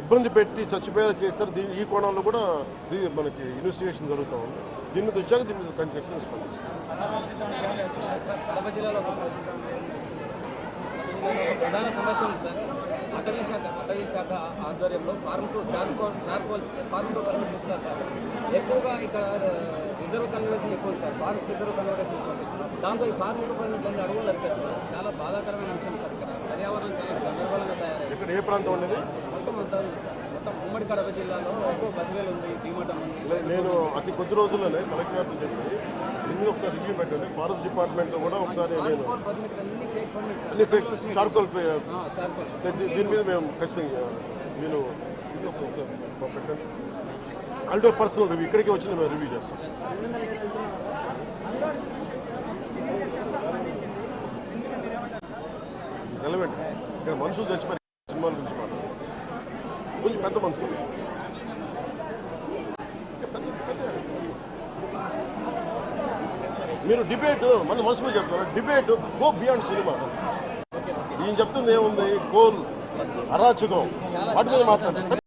ఇబ్బంది పెట్టి చచ్చిపోయేలా చేస్తారు. దీని ఈ కోణంలో కూడా మనకి ఇన్వెస్టిగేషన్ జరుగుతూ ఉంది. దీని మీద వచ్చాక దీని మీద స్పందిస్తాం కడప జిల్లాలో ఒక ప్రధాన సమస్య ఉంది సార్. అటవీ శాఖ అటవీ శాఖ ఆధ్వర్యంలో form two charcoal charcoals form two permit ఇస్తారు సార్. ఎక్కువగా ఇక్కడ రిజర్వ్ కన్వర్షన్ ఎక్కువ ఉంది సార్. ఫారెస్ట్ రిజర్వ్ కన్వర్షన్ ఎక్కువ దాంతో ఈ ఫార్మ్ టు పర్మిట్ అనేది అడుగులు నడిపేస్తున్నారు చాలా బాధాకరమైన అంశం సార్ ఇక్కడ. పర్యావరణం చాలా గందరగోళంగా తయారైంది ఇక్కడ ఏ ప్రాంతం ఉండేది నేను అతి కొద్ది రోజుల్లోనే కలెక్టర్ గారితో చేసి దీన్ని ఒకసారి రివ్యూ పెట్టండి. ఫారెస్ట్ డిపార్ట్మెంట్తో కూడా ఒకసారి నేను అన్ని ఫేక్ చార్కోల్ దీని మీద మేము ఖచ్చితంగా ఒక పెట్టండి అంటే పర్సనల్ రివ్యూ ఇక్కడికి వచ్చి మేము రివ్యూ చేస్తాం. రెలవెంట్ ఇక్కడ మనుషులు చచ్చిపోయి సినిమాల గురించి. పెద్ద మనుషులు మీరు డిబేట్ మన మనసులో చెప్తారు డిబేట్ గో బియాండ్ సినిమా. ఈయన చెప్తుంది ఏముంది? కోల్ అరాచకం. వాటి మీద మాట్లాడారు